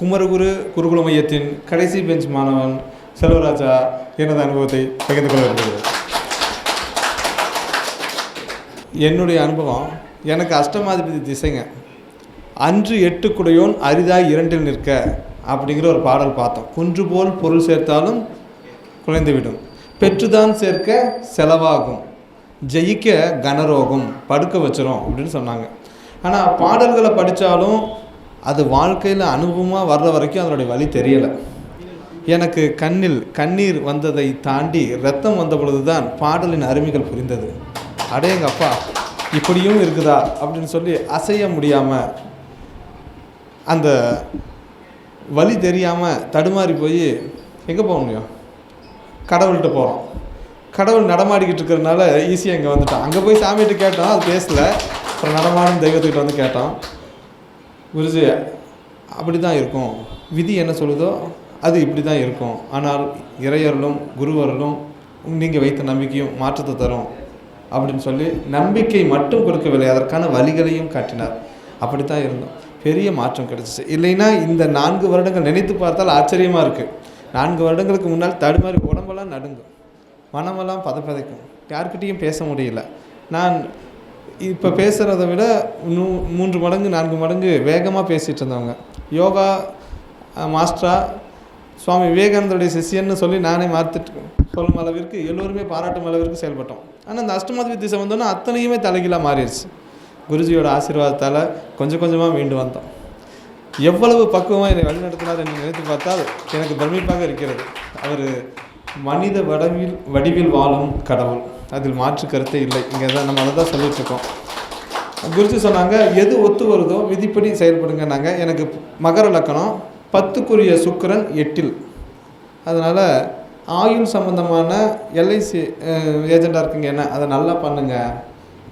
குமரகுரு குருகுல மையத்தின் கடைசி பெஞ்ச் மாணவன் செல்வராஜா எனது அனுபவத்தை பகிர்ந்து கொள்ள வருகிறது என்னுடைய அனுபவம் எனக்கு அஷ்டமாதிபதி திசைங்க. அன்று எட்டு குடையோன் அரிதாய் இரண்டில் நிற்க அப்படிங்கிற ஒரு பாடல் பார்த்தோம். குன்று போல் பொருள் சேர்த்தாலும் குறைந்துவிடும் பெற்றுதான் சேர்க்க செலவாகும். ஜெயிக்க கனரோகம் படுக்க வச்சிரும் அப்படின்னு சொன்னாங்க. ஆனால் பாடல்களை படித்தாலும் அது வாழ்க்கையில் அனுபவமாக வர்ற வரைக்கும் அதனுடைய வழி தெரியலை. எனக்கு கண்ணில் கண்ணீர் வந்ததை தாண்டி ரத்தம் வந்த பொழுது தான் பாடலின் அருமைகள் புரிந்தது. அடேங்கப்பா இப்படியும் இருக்குதா? அப்படின்னு சொல்லி அசைய முடியாமல் அந்த வழி தெரியாமல் தடுமாறி போய் எங்கே போக முடியும்? கடவுள்கிட்ட போகிறோம் கடவுள் நடமாடிக்கிட்டு இருக்கிறதுனால ஈஸியாக இங்கே வந்துட்டோம் அங்கே போய் சாமிகிட்ட கேட்டோம் அது பேசல. அப்புறம் நடமாடும் தெய்வத்துக்கிட்ட வந்து கேட்டோம். குருஜி அப்படி தான் இருக்கும். விதி என்ன சொல்லுதோ அது இப்படி தான் இருக்கும். ஆனால் இறையர்களும் குருவர்களும் நீங்கள் வைத்த நம்பிக்கையும் மாற்றத்தை தரும் அப்படின்னு சொல்லி நம்பிக்கை மட்டும் கொடுக்கவில்லை. அதற்கான வழிகளையும் காட்டினார். அப்படி தான் இருந்தோம். பெரிய மாற்றம் கிடைச்சிச்சு. இல்லைன்னா இந்த நான்கு வருடங்கள் நினைத்து பார்த்தால் ஆச்சரியமாக இருக்குது நான்கு வருடங்களுக்கு முன்னால் தடுமாறி உடம்பெல்லாம் நடுங்கும். மனமெல்லாம் பதப்பதைக்கும். யார்கிட்டேயும் பேச முடியல. நான் இப்போ பேசுகிறத விட நூ மூன்று மடங்கு நான்கு மடங்கு வேகமாக பேசிகிட்டு இருந்தவங்க. யோகா மாஸ்டரா சுவாமி விவேகானந்தருடைய சிஷ்யன்னு சொல்லி நானே மாற்றிட்டு சொல்லும் அளவிற்கு எல்லோருமே பாராட்டும் அளவிற்கு செயல்பட்டோம். ஆனால் இந்த அஷ்டமதி திசை வந்தோன்னா அத்தனையுமே தலைகீழாக மாறிடுச்சு. குருஜியோட ஆசீர்வாதத்தால் கொஞ்சம் கொஞ்சமாக மீண்டு வந்தோம். எவ்வளவு பக்குவமாக என்னை வழிநடத்தினார் என்று நினைத்து பார்த்தால் எனக்கு பிரமிப்பாக இருக்கிறது. அவர் மனித வடிவில் வடிவில் வாழும் கடவுள். அதில் மாற்று கருத்தே இல்லை. இங்கே தான் நம்ம அதை தான் சொல்லிட்டுருக்கோம். குருஜி சொன்னாங்க எது ஒத்து வருதோ விதிப்படி செயல்படுங்கன்னாங்க. எனக்கு மகர லக்கணம் பத்துக்குரிய சுக்கிரன் எட்டில். அதனால் ஆயுள் சம்மந்தமான எல்ஐசி ஏஜெண்டாக இருக்குங்க என்ன அதை நல்லா பண்ணுங்கள்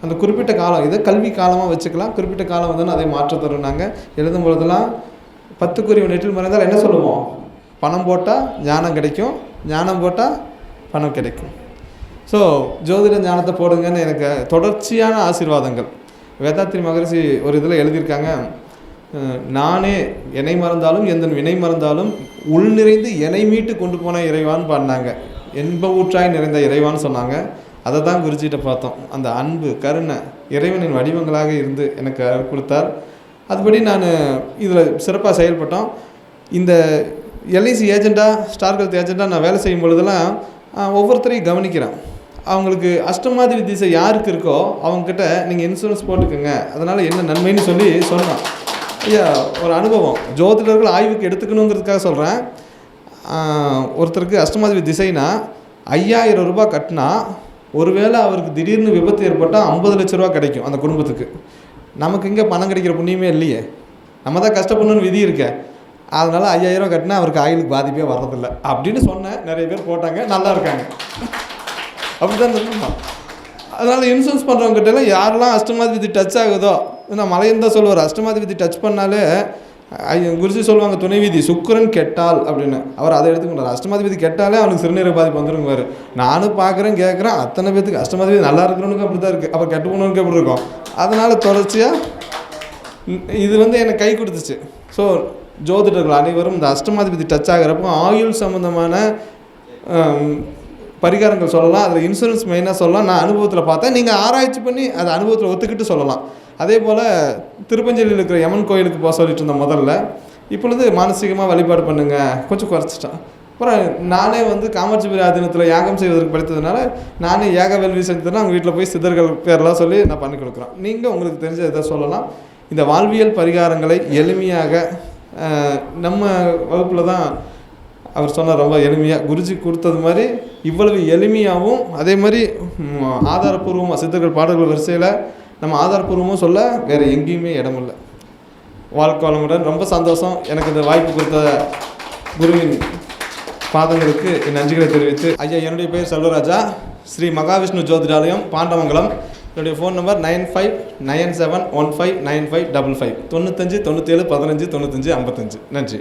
அந்த குறிப்பிட்ட காலம் இதை கல்வி காலமாக வச்சுக்கலாம். குறிப்பிட்ட காலம் வந்து அதை மாற்ற தருனாங்க எழுதும் பொழுதெல்லாம் பத்துக்குரிய நெட்டில் மறைந்தால் என்ன சொல்லுவோம்? பணம் போட்டால் ஞானம் கிடைக்கும். ஞானம் போட்டால் பணம் கிடைக்கும். ஸோ ஜோதிட ஞானத்தை போடுங்கன்னு எனக்கு தொடர்ச்சியான ஆசீர்வாதங்கள். வேதாத்திரி மகரிஷி ஒரு இதில் எழுதியிருக்காங்க நானே என்னை மறந்தாலும் எந்த வினை மறந்தாலும் உள் நிறைந்து என்னை மீட்டு கொண்டு போன இறைவான்னு பாடினாங்க. என்ப ஊற்றாய் நிறைந்த இறைவான்னு சொன்னாங்க. அதை தான் குருஜிகிட்ட பார்த்தோம். அந்த அன்பு கருணை இறைவனின் வடிவங்களாக இருந்து எனக்கு கொடுத்தார். அதுபடி நான் இதில் சிறப்பாக செயல்பட்டோம். இந்த எல்ஐசி ஏஜெண்ட்டாக ஸ்டார் கல்த் ஏஜெண்ட்டாக நான் வேலை செய்யும் பொழுதெல்லாம் ஒவ்வொருத்தரையும் கவனிக்கிறேன். அவங்களுக்கு அஷ்டமாதிரி திசை யாருக்கு இருக்கோ அவங்கக்கிட்ட நீங்கள் இன்சூரன்ஸ் போட்டுக்கோங்க. அதனால் என்ன நன்மைன்னு சொல்லி சொன்னான் ஐயா ஒரு அனுபவம். ஜோதிடர்கள் ஆய்வுக்கு எடுத்துக்கணுங்கிறதுக்காக சொல்கிறேன் ஒருத்தருக்கு அஷ்டமாதிரி திசைனா ஐயாயிரம் ரூபாய் கட்டினா ஒருவேளை அவருக்கு திடீர்னு விபத்து ஏற்பட்டால் ஐம்பது லட்ச ரூபா கிடைக்கும் அந்த குடும்பத்துக்கு. நமக்கு இங்கே பணம் கிடைக்கிற புண்ணியமே இல்லையே. நம்ம தான் கஷ்டப்படணும்னு விதி இருக்கேன் அதனால் ஐயாயிரம் கட்டினா அவருக்கு ஆயுளுக்கு பாதிப்பே வர்றதில்ல. அப்படின்னு சொன்னேன் நிறைய பேர் போட்டாங்க. நல்லா இருக்காங்க. அப்படிதான் சொல்லணும் அதனால் இன்சூரன்ஸ் பண்ணுறவங்ககிட்ட எல்லாம் யாரெல்லாம் அஷ்டமாதி விதி டச் ஆகுதோ நான் மலையன் தான் சொல்லுவார் அஷ்டமாதி விதி டச் பண்ணாலே குருஜி சொல்லுவாங்க துணை விதி சுக்கிரன் கெட்டால் அப்படின்னு. அவர் அதை எடுத்துக்கொண்டார். அஷ்டமாதி விதி கெட்டாலே அவனுக்கு சிறுநீரக பாதிப்பு வந்துருங்குவார். நானும் பார்க்குறேன் கேட்குறேன் அத்தனை பேத்துக்கு அஷ்டமாதி விதி நல்லா இருக்கிறவனுக்கு அப்படி தான் இருக்குது அப்போ கெட்டு போனவனுக்கு எப்படி இருக்கும்? அதனால் தொடர்ச்சியாக இது வந்து எனக்கு கை கொடுத்துச்சு. ஸோ ஜோதிடர்கள் அனைவரும் இந்த அஷ்டமாதிபதி டச் ஆகிறப்போ ஆயுள் சம்மந்தமான பரிகாரங்கள் சொல்லலாம். அதில் இன்சூரன்ஸ் மெயினாக சொல்லலாம். நான் அனுபவத்தில் பார்த்தேன். நீங்கள் ஆராய்ச்சி பண்ணி அதை அனுபவத்தில் ஒத்துக்கிட்டு சொல்லலாம். அதே போல் திருப்பஞ்சலியில் இருக்கிற யமன் கோயிலுக்கு போக சொல்லிட்டு இருந்தேன் முதல்ல இப்பொழுது மானசீகமாக வழிபாடு பண்ணுங்கள் கொஞ்சம் குறைச்சிட்டேன். அப்புறம் நானே வந்து காமாட்சிபுரி ஆதீனத்தில் யாகம் செய்வதற்கு படித்ததுனால நானே யாக வேள்வி செஞ்சதுன்னா அவங்க வீட்டில் போய் சித்தர்கள் பேரெல்லாம் சொல்லி நான் பண்ணி கொடுக்குறேன். நீங்கள் உங்களுக்கு தெரிஞ்ச இதை சொல்லலாம். இந்த வாழ்வியல் பரிகாரங்களை எளிமையாக நம்ம வகுப்பில் தான் அவர் சொன்னார் ரொம்ப எளிமையாக குருஜி கொடுத்தது மாதிரி இவ்வளவு எளிமையாகவும் அதே மாதிரி ஆதாரப்பூர்வமாக சித்தர்கள் பாடல்கள் வரிசையில் நம்ம ஆதாரப்பூர்வமாக சொல்ல வேறு எங்கேயுமே இடமில்லை. வாழ்க்கை வளமுடன் ரொம்ப சந்தோஷம். எனக்கு இந்த வாய்ப்பு கொடுத்த குருவின் பாதங்களுக்கு என் நன்றிகளை தெரிவித்து ஐயா என்னுடைய பெயர் செல்வராஜா. ஸ்ரீ மகாவிஷ்ணு ஜோதிடாலயம் பாண்டமங்கலம் என்னுடைய phone number nine five nine seven one five nine five double five தொண்ணூத்தஞ்சு தொண்ணூற்றேழு பதினஞ்சு தொண்ணூத்தஞ்சு ஐம்பத்தஞ்சு. நன்றி.